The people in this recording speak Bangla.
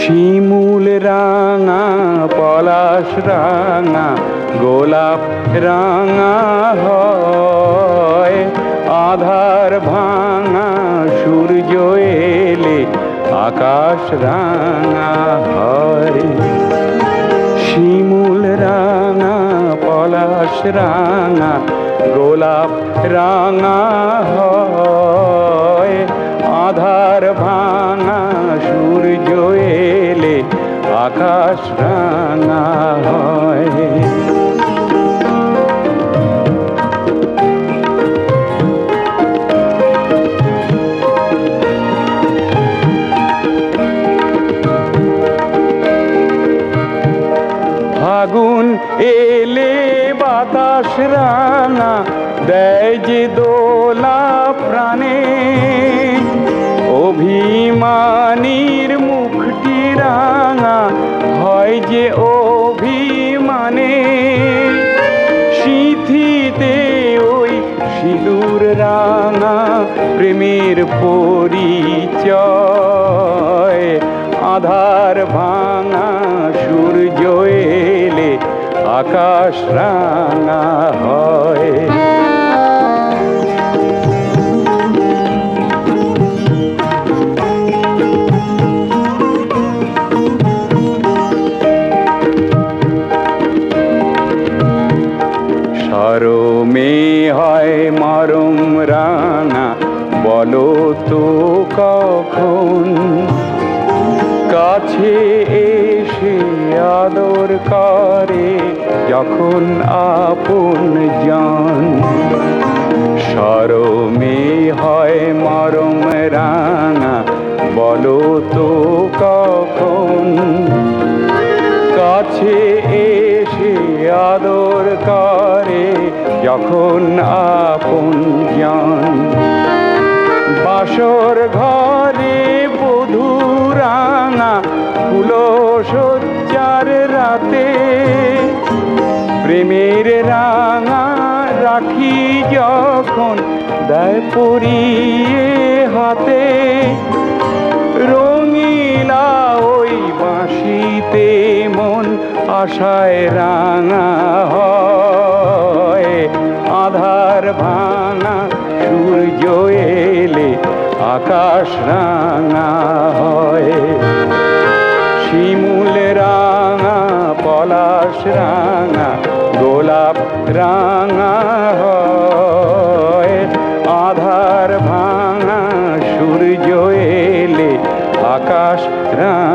শিমুল রাঙা পলাশ রাঙা গোলাপ রাঙা হয়। আধার ভাঙা সূর্য এলে আকাশ রাঙা হয়। রাঙা গোলাপ রাঙা হয়। আধার ভাঙা সূর্য এলে আকাশ রাঙা হয়। ফাগুন এলে বাতাস রাঙা দেয় যে দোলা প্রাণে। অভিমানীর মুখটি রাঙা হয় যে অভিমানে। সিথিতে ওই সিঁদুর রাঙা প্রেমের পরিচয়। আধার ভাঙা আকাশ রাঙা হয়। সরমে হয় মরম রানা বলো তো কখন কাছে এসে আদর করে, যখন আপন জন। সরমে হয় মরম রাঙা, বলো তো কখন? কাছে এসে আদর করে, যখন আপন জন। বাসর ঘরে প্রেমের রাঙা রাখি যখন দেয় পরিয়ে হাতে, রঙিলা ওই বাঁশিতে মন আশায় রাঙা হয়। আধার ভাঙা সূর্য এলে আকাশ রাঙা হয়। শিমুল রাঙা, পলাশ রাঙা গোলাপ রাঙা হয় আধার ভাঙা সূর্য এলে আকাশ রাঙা